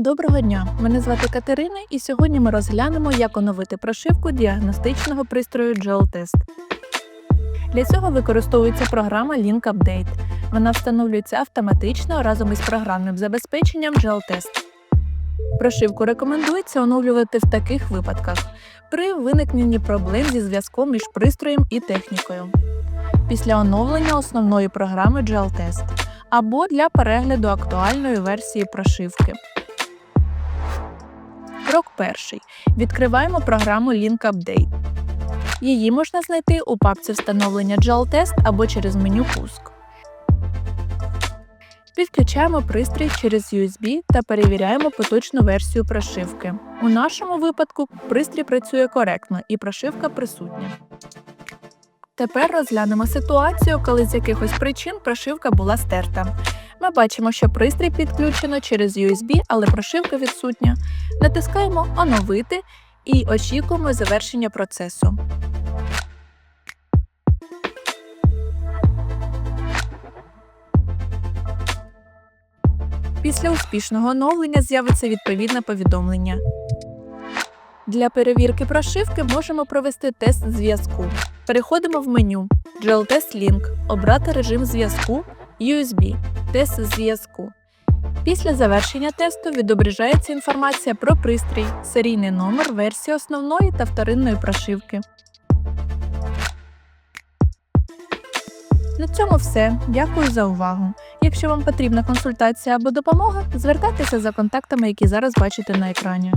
Доброго дня! Мене звати Катерина, і сьогодні ми розглянемо, як оновити прошивку діагностичного пристрою GeoTest. Для цього використовується програма Link Update. Вона встановлюється автоматично разом із програмним забезпеченням GeoTest. Прошивку рекомендується оновлювати в таких випадках при виникненні проблем зі зв'язком між пристроєм і технікою, після оновлення основної програми GeoTest або для перегляду актуальної версії прошивки. Крок перший. Відкриваємо програму Link Update. Її можна знайти у папці встановлення GeoTest або через меню Пуск. Підключаємо пристрій через USB та перевіряємо поточну версію прошивки. У нашому випадку пристрій працює коректно і прошивка присутня. Тепер розглянемо ситуацію, коли з якихось причин прошивка була стерта. Ми бачимо, що пристрій підключено через USB, але прошивка відсутня. Натискаємо Оновити і очікуємо завершення процесу. Після успішного оновлення з'явиться відповідне повідомлення. Для перевірки прошивки можемо провести тест зв'язку. Переходимо в меню GLTest Link, обрати режим зв'язку USB, тест зв'язку. Після завершення тесту відображається інформація про пристрій, серійний номер, версію основної та вторинної прошивки. На цьому все. Дякую за увагу. Якщо вам потрібна консультація або допомога, звертайтеся за контактами, які зараз бачите на екрані.